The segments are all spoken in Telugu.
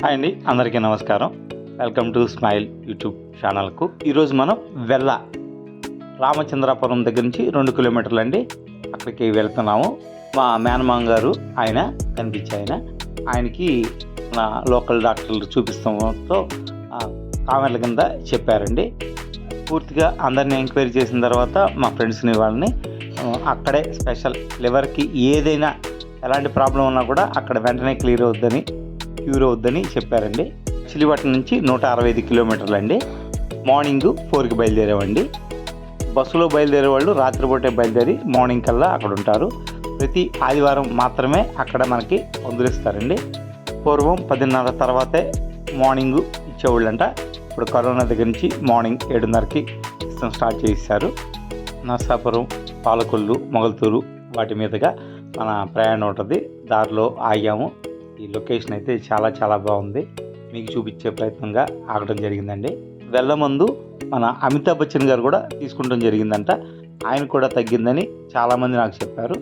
హాయ్ అండి అందరికీ నమస్కారం. వెల్కమ్ టు స్మైల్ యూట్యూబ్ ఛానల్కు. ఈరోజు మనం వెల్ల రామచంద్రాపురం దగ్గర నుంచి రెండు కిలోమీటర్లు అండి అక్కడికి వెళ్తున్నాము. మా మేనమామ గారు ఆయన కనిపించే ఆయన. ఆయనకి నా లోకల్ డాక్టర్లు చూపిస్తాంతో కామెంట్ల కింద చెప్పారండి. పూర్తిగా అందరిని ఎంక్వైరీ చేసిన తర్వాత మా ఫ్రెండ్స్ని వాళ్ళని అక్కడే స్పెషల్ లివర్కి ఏదైనా ఎలాంటి ప్రాబ్లం ఉన్నా కూడా అక్కడ వెంటనే క్లియర్ అవుద్దని క్యూర్ అవుద్దని చెప్పారండి. చిలిపట్నం నుంచి నూట అరవై ఐదు కిలోమీటర్లు అండి. మార్నింగ్ ఫోర్కి బయలుదేరామండి. బస్సులో బయలుదేరే వాళ్ళు రాత్రిపూటే బయలుదేరి మార్నింగ్ కల్లా అక్కడ ఉంటారు. ప్రతి ఆదివారం మాత్రమే అక్కడ మనకి వదిలిస్తారండి ఇస్తారండి పూర్వం పదిన్నర తర్వాతే మార్నింగ్ ఇచ్చేవాళ్ళంట. ఇప్పుడు కరోనా దగ్గర నుంచి మార్నింగ్ ఏడున్నరకి ఇష్టం స్టార్ట్ చేశారు నర్సాపురం పాలకొల్లు మొగల్తూరు వాటి మీదుగా మన ప్రయాణం ఉంటుంది. దారిలో ఆగాము. ఈ లొకేషన్ అయితే చాలా చాలా బాగుంది. మీకు చూపించే ప్రయత్నంగా ఆగడం జరిగిందండి. వెళ్ళమందు మన అమితాబ్ బచ్చన్ గారు కూడా తీసుకుంటం జరిగిందంట. ఆయన కూడా తగ్గిందని చాలామంది నాకు చెప్పారు.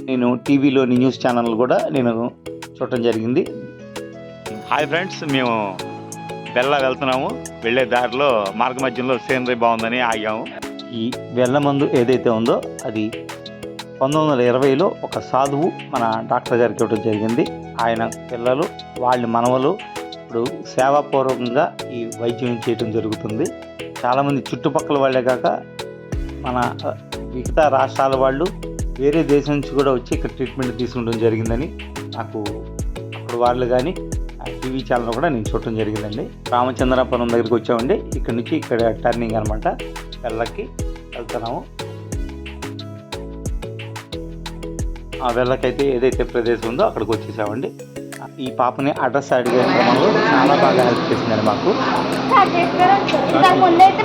నేను టీవీలోని న్యూస్ ఛానల్ కూడా నేను చూడటం జరిగింది. హాయ్ ఫ్రెండ్స్ మేము వెళ్ళ వెళ్తున్నాము. వెళ్ళే దారిలో మార్గ మధ్యంలో సీనరీ బాగుందని ఆగాము. ఈ వెళ్ళమందు ఏదైతే ఉందో అది పంతొమ్మిది వందల ఇరవైలో ఒక సాధువు మన డాక్టర్ గారికి ఇవ్వడం జరిగింది. ఆయన పిల్లలు వాళ్ళ మనవలు ఇప్పుడు సేవాపూర్వకంగా ఈ వైద్యం చేయడం జరుగుతుంది. చాలామంది చుట్టుపక్కల వాళ్ళే కాక మన మిగతా రాష్ట్రాల వాళ్ళు వేరే దేశం నుంచి కూడా వచ్చి ఇక్కడ ట్రీట్మెంట్ తీసుకుంటం జరిగిందని నాకు అప్పుడు వాళ్ళు కానీ టీవీ ఛానల్ కూడా నేను చూడటం జరిగిందండి. రామచంద్రాపురం దగ్గరికి వచ్చామండి. ఇక్కడ నుంచి ఇక్కడ టర్నింగ్ అనమాట వెళ్ళకి వెళ్తున్నాము. ఆ వెళ్ళకైతే ఏదైతే ప్రదేశం ఉందో అక్కడికి వచ్చేసామండి. ఈ పాపని అడ్రస్ అడిగే క్రమంలో చాలా బాగా హెల్ప్ చేసిందండి మాకు.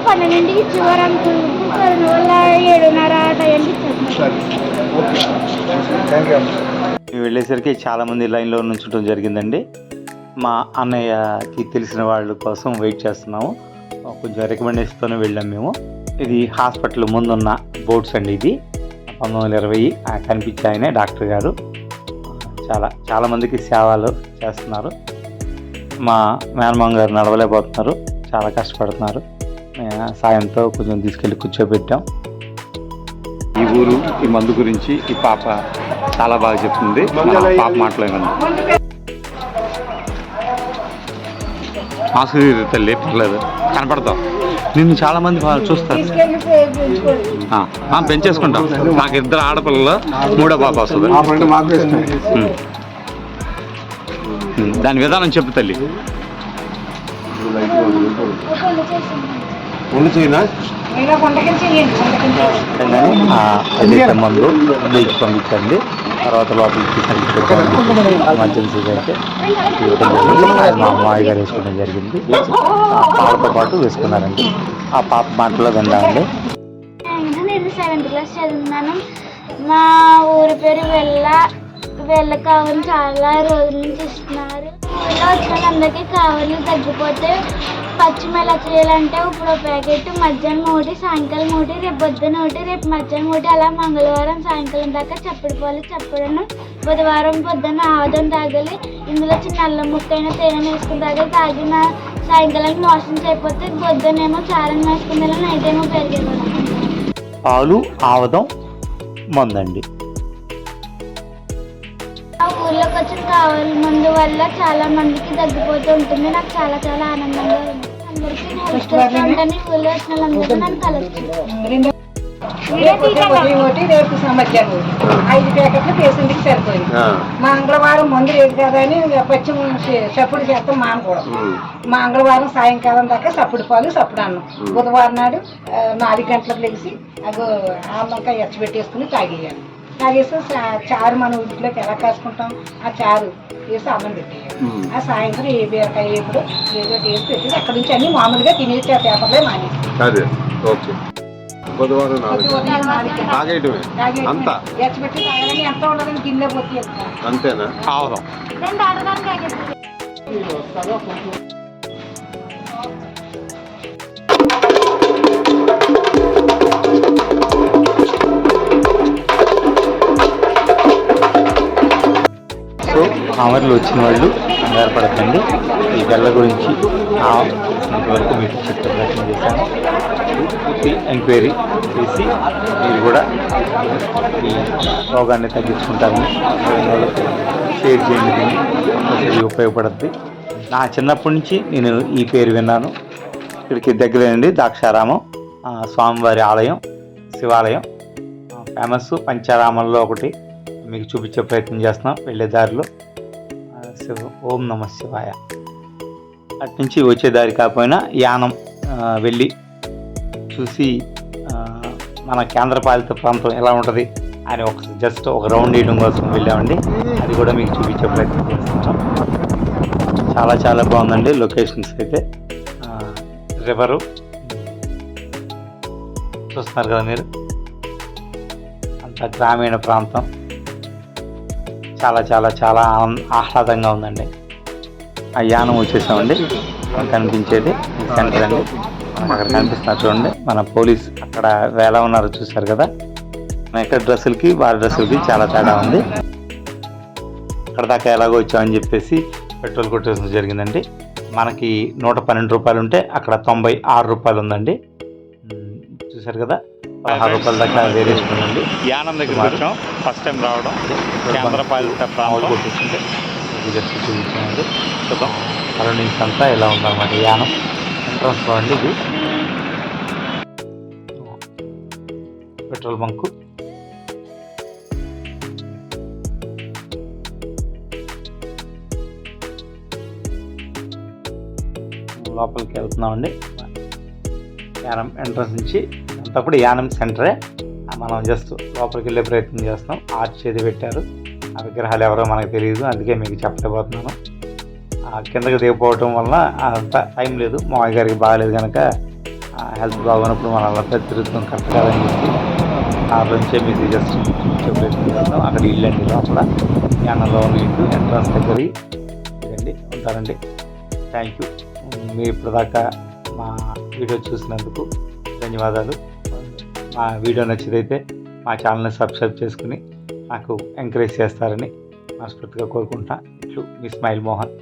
పన్నెండింటికి ఏడున్నర మేము వెళ్ళేసరికి చాలా మంది లైన్లో నుంచడం జరిగిందండి. మా అన్నయ్యకి తెలిసిన వాళ్ళ కోసం వెయిట్ చేస్తున్నాము. కొంచెం రికమెండేషన్తోనే వెళ్ళాం మేము. ఇది హాస్పిటల్ ముందున్న బోర్డ్స్ అండి ఇది. పంతొమ్మిది వందల ఇరవై ఆ కనిపించే ఆయనే డాక్టర్ గారు. చాలా చాలామందికి సేవలు చేస్తున్నారు. మా మేనమామ గారు నడవలేకపోతున్నారు. చాలా కష్టపడుతున్నారు. సాయంతో కొంచెం తీసుకెళ్ళి కూర్చోబెట్టాం. ఈ ఊరు ఈ మందు గురించి ఈ పాప చాలా బాగా చెప్తుంది. పాప మాట్లాడినందు మాస్క్ తల్లి పర్లేదు. కనపడతావు నిన్ను చాలా మంది చూస్తారు. పెంచేసుకుంటాం. నాకు ఇద్దరు ఆడపిల్లలు మూడో పాప వస్తుంది. దాని విధానం చెప్పు తల్లి. మందు పంపించండి తర్వాత లోపలికి తీసుకెళ్ళి ఎమర్జెన్సీ అయితే ఇవ్వడం జరిగింది. అది మా అమ్మాయి గారు వేసుకోవడం జరిగింది ఆ పాపతో పాటు వేసుకున్నారండి ఆ పాప మాటలో విన్నామండి నేను సెవెంత్ క్లాస్ చదువుతున్నాను మా ఊరి పేరు వెళ్ళ వెళ్ళ కావాలి చాలా రోజుల నుంచి ఇస్తున్నారు ఊళ్ళో వచ్చిన అందరికీ కావాలి తగ్గిపోతే పచ్చిమి ఎలా చేయాలంటే ఇప్పుడు ప్యాకెట్ మధ్యాహ్నం ఒకటి సాయంకాలం ఒకటి రేపు పొద్దున ఒకటి రేపు మధ్యాహ్నం ఒకటి అలా మంగళవారం సాయంకాలం దాకా చప్పుడు పాలు చప్పుడును బుధవారం పొద్దున్న ఆవదం తాగాలి. ఇందులో చిన్న అల్లం ముక్కైన తేనె వేసుకుని తాగాలి. తాగిన సాయంకాలానికి మోషన్ చేయకపోతే పొద్దునేమో చారం వేసుకుని నైట్ ఏమో పెరిగేవాళ్ళం పాలు ఆవదం మందండి. ఆ ఊర్లోకి వచ్చిన కావాలి మందు వల్ల చాలా మందికి తగ్గిపోతూ ఉంటుంది. నాకు చాలా చాలా ఆనందంగా ఉంది. అందరికీ హెల్ప్ చేస్తుందని ఊళ్ళో వచ్చిన వాళ్ళందరూ నన్ను కలుస్తుంది. రేపు ఒకటి ఐదు ప్యాకెట్లు పేషెంట్కి సరిపోయింది. మంగళవారం మందు లేదు కదా అని పచ్చిమ చప్పుడు చేస్తాం మానకూడదు మంగళవారం సాయంకాలం దాకా సప్పుడు పాలు సప్పుడు అన్నం. బుధవారం నాడు ఆ, నాలుగు గంటలకు లేచి అగో ఆమంకాయ ఎచ్చబెట్టేసుకుని తాగేయాలి. తాగేసి చా- చారు మనం ఇంట్లోకి ఎలా కాసుకుంటాం ఆ చారు వేసి అన్నం పెట్టేయాలి. ఆ సాయంత్రం ఏ బీరకాయ ఎప్పుడు ఏదో వేసి పెట్టేసి అక్కడి నుంచి అన్ని మామూలుగా తినేసి ఆ పేపర్లే మానేసి అదే. ఓకే. బుధవారం నాలుగు తాగేయటమే. అంతా? ఎచ్చబెట్టి తాగాలని ఎంత ఉండదని గిన్నె పోతే ఎంత? అంతేనా? రెండు వచ్చిన వాళ్ళు కంగారు ఈ గల్ల గురించి నా మీకు చెప్పే ప్రయత్నం చేశాను. పూర్తి ఎంక్వైరీ చేసి మీరు కూడా ఈ రోగాన్ని తగ్గించుకుంటారని షేర్ చేయండి ఇది ఉపయోగపడుద్ది. నా చిన్నప్పటి నుంచి నేను ఈ పేరు విన్నాను. ఇక్కడికి దగ్గరేనండి ద్రాక్షారామం స్వామివారి ఆలయం శివాలయం. ఫేమస్ పంచారామంలో ఒకటి. మీకు చూపించే ప్రయత్నం చేస్తున్నాం. వెళ్ళే దారిలో శివ ఓం నమ శివాయ. అటు నుంచి వచ్చేదారి కాకపోయినా యానం వెళ్ళి చూసి మన కేంద్రపాలిత ప్రాంతం ఎలా ఉంటుంది అని ఒక జస్ట్ ఒక రౌండ్ వేయడం కోసం వెళ్ళామండి. అది కూడా మీకు చూపించే ప్రయత్నం చేస్తుంటాం చాలా చాలా బాగుందండి లొకేషన్స్ అయితే. రివరు. చూస్తున్నారు కదా మీరు? అంత గ్రామీణ ప్రాంతం. చాలా చాలా చాలా ఆనంద- ఆహ్లాదంగా ఉందండి. ఆ యానం వచ్చేసామండి. కనిపించేది. సెంటర్ అండి అక్కడ కనిపిస్తున్నారు చూడండి. మన పోలీస్ అక్కడ వేళ ఉన్నారు చూశారు కదా. ఇక్కడ డ్రెస్సులకి వారి డ్రెస్సులకి చాలా తేడా ఉంది. అక్కడ దాకా ఎలాగో వచ్చామని చెప్పేసి పెట్రోల్ కొట్టేసిన జరిగిందండి. మనకి నూట పన్నెండు రూపాయలు ఉంటే అక్కడ తొంభై ఆరు రూపాయలు ఉందండి చూసారు చూశారు కదా. పదహారు రూపాయల దాకా వేరియేషన్ ఉందండి యానం దగ్గరికి వచ్చాం. ఫస్ట్ టైం రావడం. కేంద్రపాలిత ప్రాంతం. జస్ట్ చూపించామండి చూద్దాం. సరౌండింగ్స్ అంతా ఎలా ఉందన్నమాట యానం. ఎంట్రన్స్ అండి ఇది. Petrol bunk. లోపలికి వెళ్తున్నామండి. యానం ఎంట్రన్స్ నుంచి. అంతా కూడా యానం సెంటరే. మనం జస్ట్ లోపలికి వెళ్ళే ప్రయత్నం చేస్తాం ఆర్చ్ చేతి పెట్టారు. ఆ విగ్రహాలు ఎవరో మనకు తెలియదు. అందుకే మీకు చెప్పలేకపోతున్నాను. ఆ కిందకి దిగిపోవటం వలన అంత టైం లేదు. మామయ్య గారికి బాగాలేదు కనుక హెల్త్ బాగున్నప్పుడు మనం అలా తిరుగుతాం కరెక్ట్ కాదని చెప్పి ఆ నుంచే మీకు జస్ట్ చూపించే ప్రయత్నం చేస్తాం అక్కడ ఇల్లు అండి లోపల. యానంలో ఉన్న ఇల్లు ఎంట్రన్స్ దగ్గర ఇదండి ఉంటారండి థ్యాంక్ యూ మీరు ఇప్పటిదాకా మా వీడియో చూసినందుకు ధన్యవాదాలు. మా వీడియో నచ్చితే మా ఛానల్ని సబ్స్క్రైబ్ చేసుకుని నాకు ఎంకరేజ్ చేస్తారని మనస్ఫూర్తిగా కోరుకుంటా. ఇట్లు మీ స్మైల్ మోహన్.